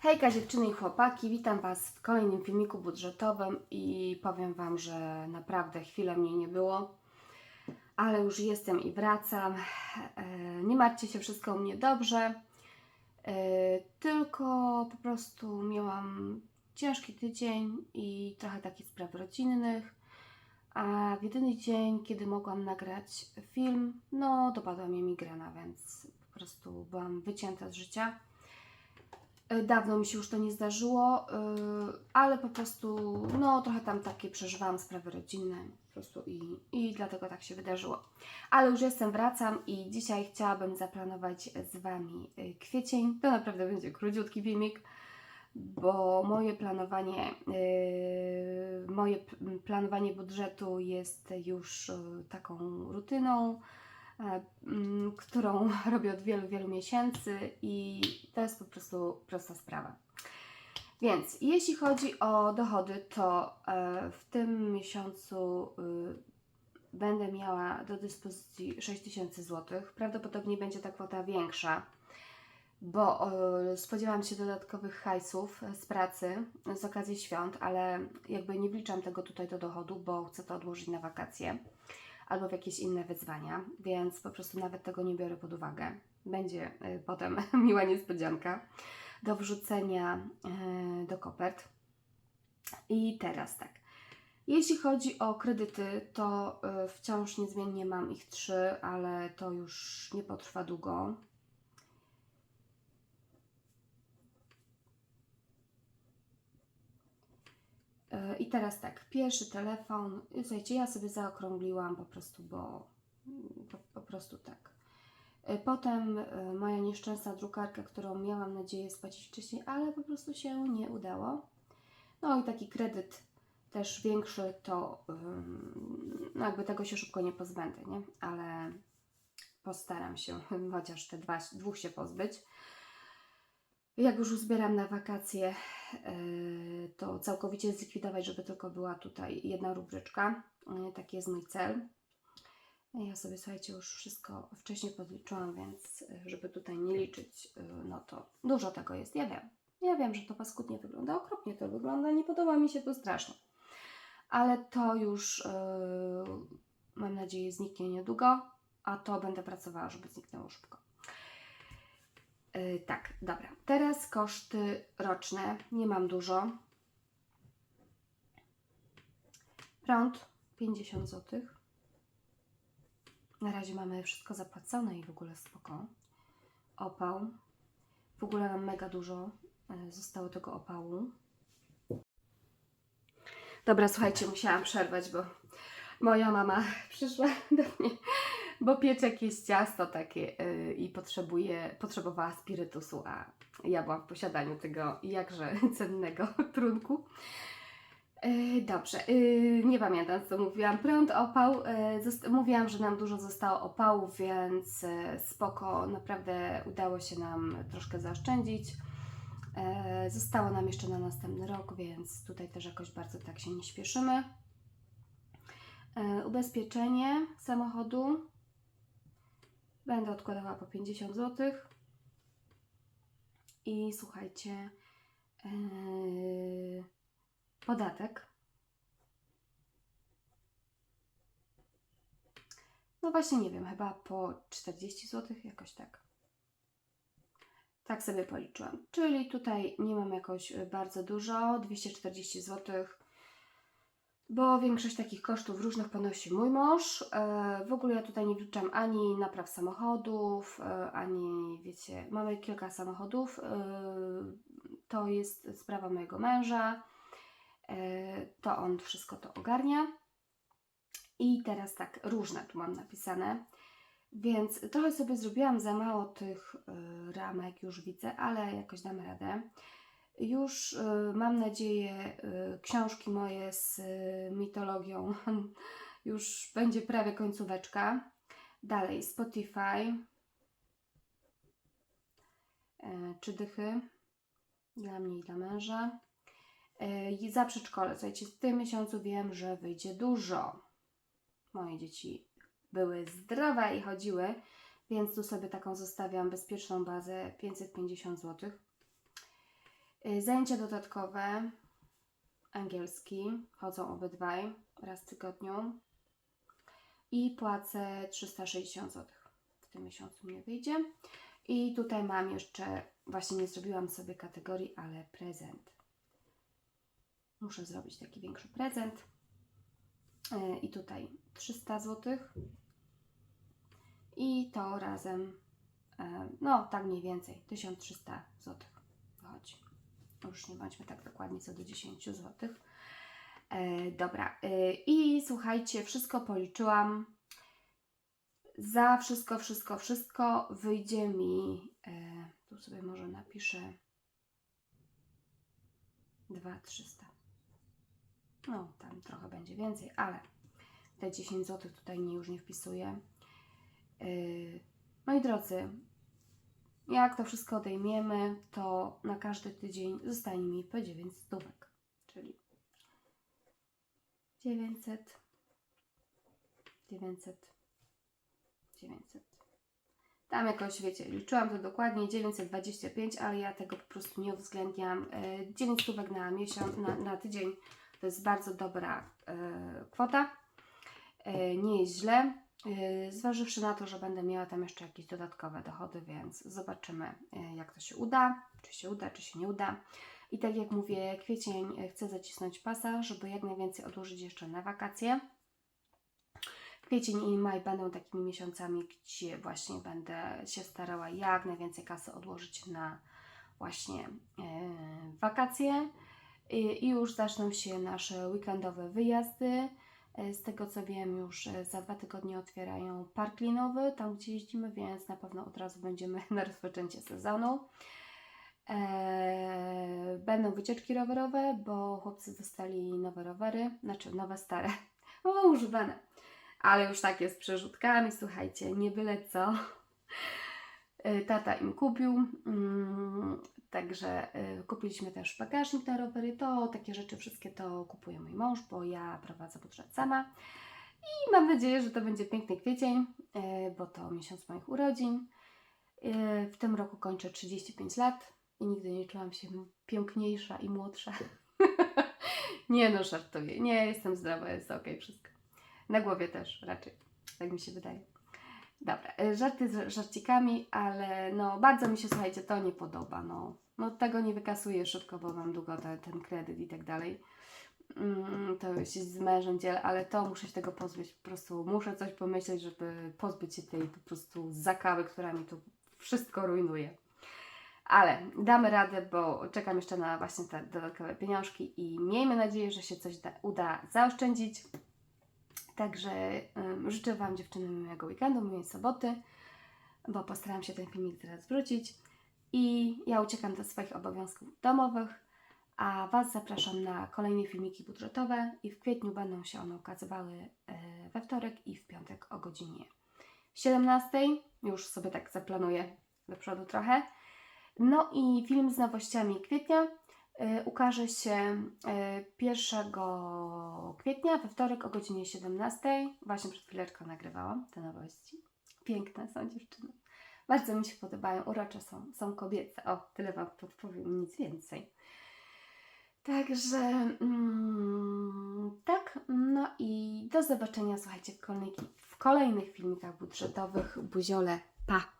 Hejka dziewczyny i chłopaki, witam Was w kolejnym filmiku budżetowym i powiem Wam, że naprawdę chwilę mnie nie było, ale już jestem i wracam. E, Nie martwcie się, wszystko u mnie dobrze, E, tylko po prostu miałam ciężki tydzień i trochę takich spraw rodzinnych, a w jedyny dzień, kiedy mogłam nagrać film, no dopadła mnie migrena, więc po prostu byłam wycięta z życia. E, Dawno mi się już to nie zdarzyło, yy, ale po prostu, no trochę tam takie przeżywałam sprawy rodzinne po prostu i, i dlatego tak się wydarzyło. Ale już jestem, wracam i dzisiaj chciałabym zaplanować z Wami y, kwiecień. To naprawdę będzie króciutki filmik, bo moje planowanie, moje planowanie budżetu jest już taką rutyną e, którą robię od wielu, wielu miesięcy i to jest po prostu prosta sprawa. Więc jeśli chodzi o dochody, to e, w tym miesiącu y, będę miała do dyspozycji 6000 zł. Prawdopodobnie będzie ta kwota większa, bo e, spodziewam się dodatkowych hajsów z pracy z okazji świąt, ale jakby nie wliczam tego tutaj do dochodu, bo chcę to odłożyć na wakacje albo w jakieś inne wyzwania, więc po prostu nawet tego nie biorę pod uwagę. Będzie y, potem miła niespodzianka do wrzucenia y, do kopert. I teraz tak. Jeśli chodzi o kredyty, to y, wciąż niezmiennie mam ich trzy, ale to już nie potrwa długo. I teraz tak, pierwszy telefon, słuchajcie, ja sobie zaokrągliłam po prostu, bo po, po prostu tak. E, Potem e, moja nieszczęsna drukarka, którą miałam nadzieję spłacić wcześniej, ale po prostu się nie udało. No i taki kredyt też większy, to no jakby tego się szybko nie pozbędę, nie? Ale postaram się chociaż te dwa, dwóch się pozbyć. Jak już uzbieram na wakacje, to całkowicie zlikwidować, żeby tylko była tutaj jedna rubryczka. Yy, Taki jest mój cel. Ja sobie, słuchajcie, już wszystko wcześniej podliczyłam, więc yy, żeby tutaj nie liczyć, no to dużo tego jest. Ja wiem. Ja wiem, że to paskudnie wygląda, okropnie to wygląda, nie podoba mi się to strasznie. Ale to już mam nadzieję zniknie niedługo, a to będę pracowała, żeby zniknęło szybko. Yy, tak, dobra. Teraz koszty roczne. Nie mam dużo. Prąd 50 zł. Na razie mamy wszystko zapłacone i w ogóle spoko. Opał. W ogóle nam mega dużo yy, zostało tego opału. Dobra, słuchajcie, musiałam przerwać, bo moja mama przyszła do mnie, bo piecze jakieś ciasto takie yy, i potrzebuje, potrzebowała spirytusu, a ja byłam w posiadaniu tego jakże cennego trunku. Yy, dobrze, yy, nie pamiętam co mówiłam. Prąd, opał. Yy, mówiłam, że nam dużo zostało opału, więc yy, spoko, naprawdę udało się nam troszkę zaoszczędzić. E, Zostało nam jeszcze na następny rok, więc tutaj też jakoś bardzo tak się nie śpieszymy. E, Ubezpieczenie samochodu będę odkładała po 50 zł. I słuchajcie, e, podatek. No właśnie nie wiem, chyba po 40 zł, jakoś tak. Tak sobie policzyłam. Czyli tutaj nie mam jakoś bardzo dużo, 240 zł, bo większość takich kosztów różnych ponosi mój mąż. E, W ogóle ja tutaj nie wliczam ani napraw samochodów, e, ani wiecie, mamy kilka samochodów. e, To jest sprawa mojego męża. To on wszystko to ogarnia. I teraz tak, różne tu mam napisane. Więc trochę sobie zrobiłam za mało tych ramek, już widzę, ale jakoś damy radę. Już y, mam nadzieję, y, książki moje z y, mitologią już będzie prawie końcóweczka. Dalej Spotify. E, Trzy dychy dla mnie i dla męża. E, I za przedszkole. Słuchajcie, w tym miesiącu wiem, że wyjdzie dużo. Moje dzieci były zdrowe i chodziły, więc tu sobie taką zostawiam bezpieczną bazę 550 zł. Y, Zajęcia dodatkowe, angielski, chodzą obydwaj raz w tygodniu i płacę 360 zł. W tym miesiącu mnie wyjdzie. I tutaj mam jeszcze, właśnie nie zrobiłam sobie kategorii, ale prezent. Muszę zrobić taki większy prezent. Y, I tutaj 300 zł. I to razem, e, no tak mniej więcej, 1300 zł wychodzi. Już nie bądźmy tak dokładnie co do 10 zł. E, dobra, e, i słuchajcie, wszystko policzyłam. Za wszystko, wszystko, wszystko wyjdzie mi, e, tu sobie może napiszę 2300. No, tam trochę będzie więcej, ale te 10 zł tutaj nie, już nie wpisuję. Yy, Moi drodzy, jak to wszystko odejmiemy, to na każdy tydzień zostanie mi po 9 stówek, czyli 900, 900, 900. Tam jakoś, wiecie, liczyłam to dokładnie 925, ale ja tego po prostu nie uwzględniam. Yy, 9 stówek na miesiąc, na, na tydzień to jest bardzo dobra yy, kwota. Yy, nie jest źle. Yy, Zważywszy na to, że będę miała tam jeszcze jakieś dodatkowe dochody, więc zobaczymy, yy, jak to się uda, czy się uda, czy się nie uda. I tak jak mówię, kwiecień yy, chcę zacisnąć pasa, żeby jak najwięcej odłożyć jeszcze na wakacje. Kwiecień i maj będą takimi miesiącami, gdzie właśnie będę się starała jak najwięcej kasy odłożyć na właśnie wakacje. I już zaczną się nasze weekendowe wyjazdy. E, Z tego co wiem, już e, za dwa tygodnie otwierają park linowy, tam gdzie jeździmy, więc na pewno od razu będziemy na rozpoczęcie sezonu. Eee, Będą wycieczki rowerowe, bo chłopcy dostali nowe rowery, znaczy nowe stare, no używane, ale już takie z przerzutkami, słuchajcie, nie byle co. E, Tata im kupił, mm, także e, kupiliśmy też bagażnik na rowery. To takie rzeczy wszystkie to kupuje mój mąż, bo ja prowadzę budżet sama. I mam nadzieję, że to będzie piękny kwiecień, e, bo to miesiąc moich urodzin. W tym roku kończę 35 lat i nigdy nie czułam się piękniejsza i młodsza. nie no, żartuję. Nie, jestem zdrowa, jest ok, wszystko. Na głowie też raczej, tak mi się wydaje. Dobra, e, żarty z żarcikami, ale no bardzo mi się, słuchajcie, to nie podoba, no. No tego nie wykasuję szybko, bo mam długo te, ten kredyt i tak dalej. Mm, to się z mężem dzielę, ale to muszę się tego pozbyć, po prostu muszę coś pomyśleć, żeby pozbyć się tej po prostu zakały, która mi tu wszystko rujnuje. Ale damy radę, bo czekam jeszcze na właśnie te dodatkowe pieniążki i miejmy nadzieję, że się coś da, uda zaoszczędzić. Także ym, życzę Wam dziewczyny miłego weekendu, miłej soboty, bo postaram się ten filmik teraz wrócić. I ja uciekam do swoich obowiązków domowych, a Was zapraszam na kolejne filmiki budżetowe i w kwietniu będą się one ukazywały e, we wtorek i w piątek o godzinie 17. Już sobie tak zaplanuję do przodu trochę. No i film z nowościami kwietnia ukaże się y, 1 kwietnia we wtorek o godzinie 17. Właśnie przed chwileczką nagrywałam te nowości. Piękne są dziewczyny. Bardzo mi się podobają, urocze są, są kobiece. O, tyle Wam podpowiem, nic więcej. Także mm, tak, no i do zobaczenia, słuchajcie, w kolejnych, w kolejnych filmikach budżetowych. Buziole, pa!